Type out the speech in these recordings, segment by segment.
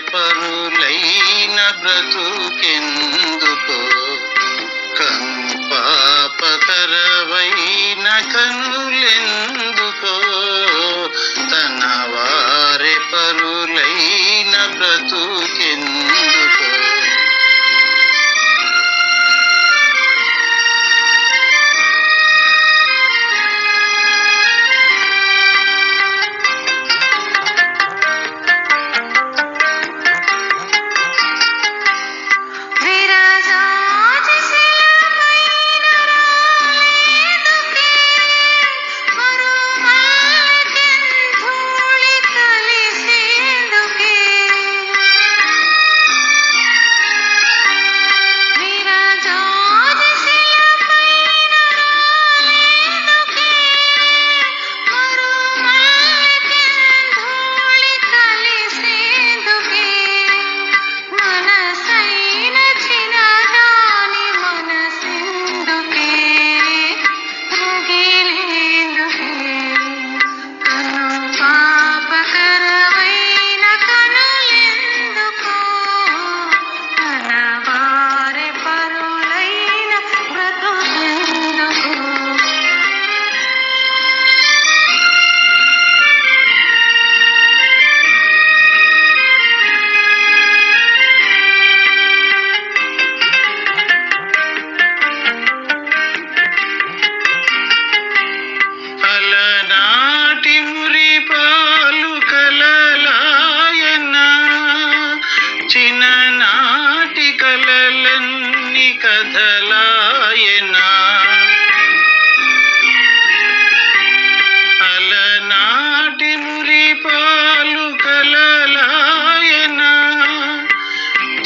పరులైన బ్రతుకే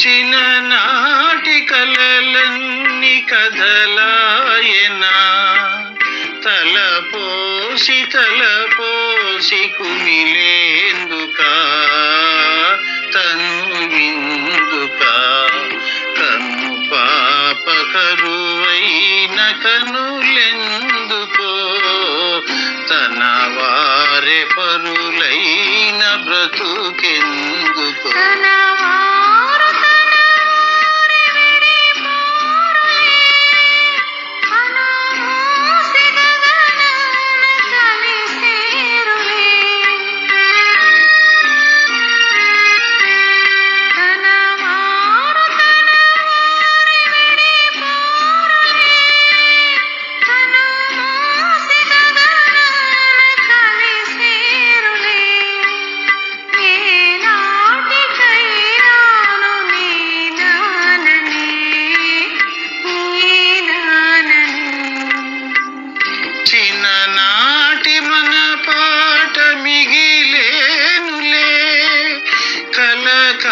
చిన్ననాటి కలలన్నీ కదలాయనా. తల పోసి తల పోసి కుమిలేందుక తను విందుక. కను పాప కరువైన కనులెందుకో. తన వారె పరులైన బ్రతుకెందుకో. ಕಾಣಕ